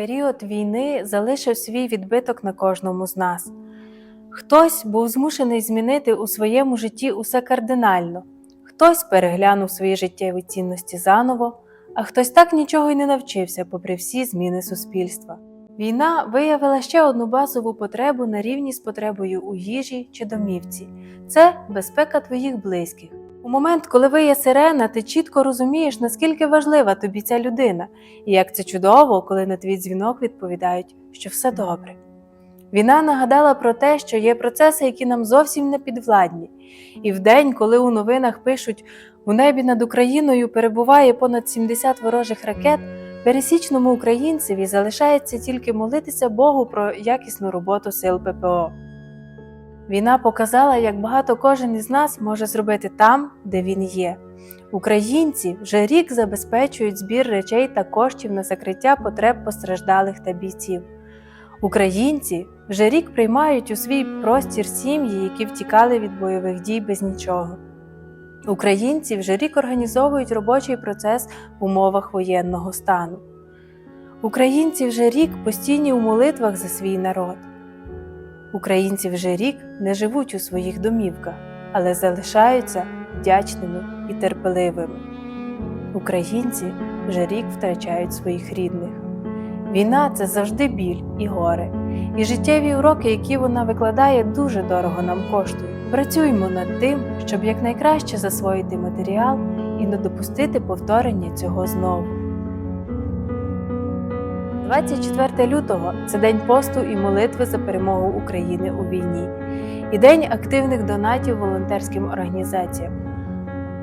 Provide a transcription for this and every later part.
Період війни залишив свій відбиток на кожному з нас. Хтось був змушений змінити у своєму житті усе кардинально, хтось переглянув свої життєві цінності заново, а хтось так нічого й не навчився, попри всі зміни суспільства. Війна виявила ще одну базову потребу на рівні з потребою у їжі чи домівці це безпека твоїх близьких. У момент, коли виє сирена, ти чітко розумієш, наскільки важлива тобі ця людина, і як це чудово, коли на твій дзвінок відповідають, що все добре. Війна нагадала про те, що є процеси, які нам зовсім не підвладні. І в день, коли у новинах пишуть у небі над Україною перебуває понад 70 ворожих ракет, пересічному українцеві залишається тільки молитися Богу про якісну роботу сил ППО. Війна показала, як багато кожен із нас може зробити там, де він є. Українці вже рік забезпечують збір речей та коштів на закриття потреб постраждалих та бійців. Українці вже рік приймають у свій простір сім'ї, які втікали від бойових дій без нічого. Українці вже рік організовують робочий процес в умовах воєнного стану. Українці вже рік постійні у молитвах за свій народ. Українці вже рік не живуть у своїх домівках, але залишаються вдячними і терпеливими. Українці вже рік втрачають своїх рідних. Війна це завжди біль і горе, і життєві уроки, які вона викладає, дуже дорого нам коштують. Працюймо над тим, щоб якнайкраще засвоїти матеріал і не допустити повторення цього знову. 24 лютого це день посту і молитви за перемогу України у війні, і день активних донатів волонтерським організаціям.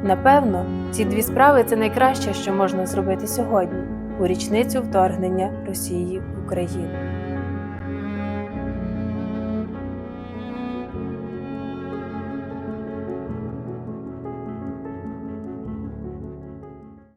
Напевно, ці дві справи це найкраще, що можна зробити сьогодні у річницю вторгнення Росії в Україну.